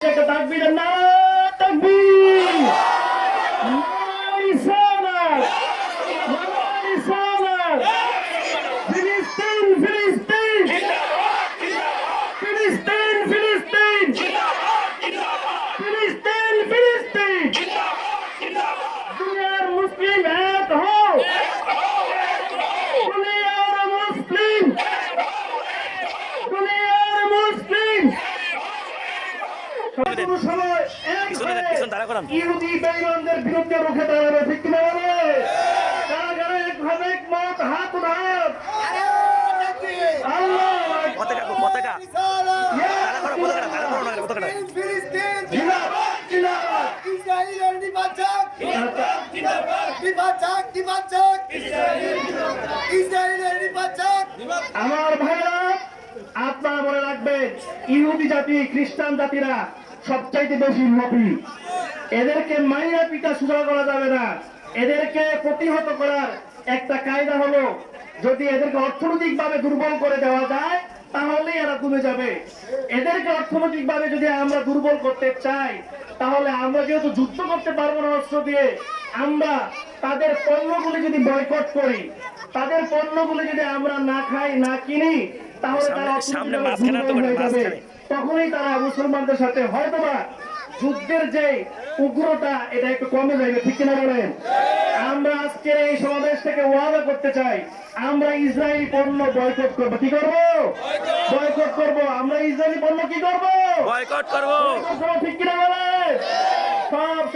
कटाक भी डरना ইহুদি বেঈমানদের বিরুদ্ধে রুখে দাঁড়াবে ঠিক বলে? হাত আল্লাহ পতাকা পতাকা। করো করো না জিন্দাবাদ আমার ভাইরা আপনারা মনে রাখবেন ইহুদি জাতি খ্রিস্টান জাতিরা সবচাইতে বেশি লোভী। এদেরকে মাইরা পিটা সুযোগ করা যাবে না। এদেরকে প্রতিহত করার একটা কায়দা হলো, যদি এদেরকে অর্থনৈতিক ভাবে দুর্বল করে দেওয়া যায় তাহলে এরা কমে যাবে। এদেরকে অর্থনৈতিক ভাবে যদি আমরা দুর্বল করতে চাই, তাহলে আমরা যেহেতু যুদ্ধ করতে পারব না অস্ত্র দিয়ে, আমরা তাদের পণ্যগুলি যদি বয়কট করি, তাদের পণ্যগুলি যদি আমরা না খাই, না কিনি সামনে- মাঝখানে তো। মাঝখানে। তখনই তারা মুসলমানদের সাথে হয়তোবা যুদ্ধের যে উগ্রতা এটা একটু কমে যাবে ঠিক কিনা বলেন? আমরা আজকের এই সমাবেশ থেকে ওয়াদা করতে চাই আমরা ইসরায়েলি পণ্য বয়কট করব। কি করব? বয়কট করব। আমরা ইসরায়েলি পণ্য কি করব? বয়কট করব। ঠিক কিনা বলেন? সব